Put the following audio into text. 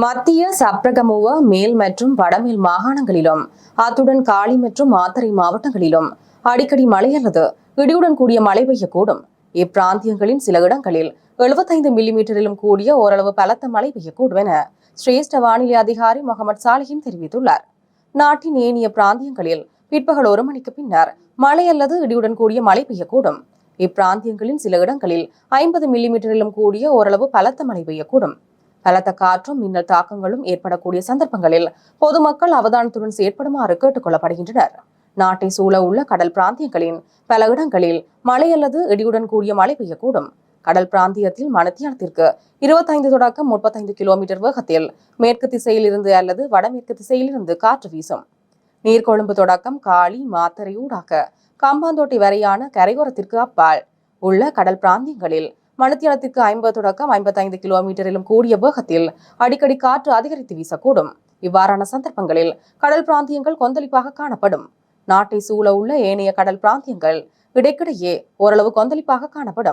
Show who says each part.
Speaker 1: மத்திய சப்ரகமுவ மேல் மற்றும் வடமேல் மாகாணங்களிலும் அத்துடன் காளி மற்றும் மாத்தறை மாவட்டங்களிலும் அடிக்கடி மழை அல்லது இடியுடன் கூடிய மழை பெய்யக்கூடும். இப்பிராந்தியங்களின் சில இடங்களில் 75 மில்லிமீட்டரிலும் கூடிய ஓரளவு பலத்த மழை பெய்யக்கூடும் என சிரேஷ்ட வானிலை அதிகாரி முகமது சாலிஹின் தெரிவித்துள்ளார். நாட்டின் ஏனைய பிராந்தியங்களில் பிற்பகல் ஒரு மணிக்கு பின்னர் மழை அல்லது இடியுடன் கூடிய மழை பெய்யக்கூடும். இப்பிராந்தியங்களின் சில இடங்களில் ஐம்பது மில்லிமீட்டரிலும் கூடிய ஓரளவு பலத்த மழை பெய்யக்கூடும். பலத்த காற்றும் மின்னல் தாக்கங்களும் ஏற்படக்கூடிய சந்தர்ப்பங்களில் பொதுமக்கள் அவதானத்துடன் செயற்படுமாறு கேட்டுக் கொள்ளப்படுகின்றனர். நாட்டை சூழ உள்ள கடல் பிராந்தியங்களின் பல இடங்களில் மழை அல்லது இடியுடன் கூடிய மழை பெய்யக்கூடும். கடல் பிராந்தியத்தில் மணத்தியானத்திற்கு இருபத்தைந்து தொடக்கம் முப்பத்தைந்து கிலோமீட்டர் வேகத்தில் மேற்கு திசையிலிருந்து அல்லது வடமேற்கு திசையிலிருந்து காற்று வீசும். நீர்கொழும்பு தொடக்கம் காளி மாத்தரை ஊடாக கம்பாந்தோட்டை வரையான கரையோரத்திற்கு அப்பால் உள்ள கடல் பிராந்தியங்களில் மணித்தியாலத்திற்கு ஐம்பது தொடக்கம் ஐம்பத்தைந்து கிலோமீட்டரிலும் கூடிய வேகத்தில் அடிக்கடி காற்று அதிகரித்து வீசக்கூடும். இவ்வாறான சந்தர்ப்பங்களில் கடல் பிராந்தியங்கள் கொந்தளிப்பாக காணப்படும். நாட்டை சூழ உள்ள ஏனைய கடல் பிராந்தியங்கள் இடைக்கிடையே ஓரளவு கொந்தளிப்பாக காணப்படும்.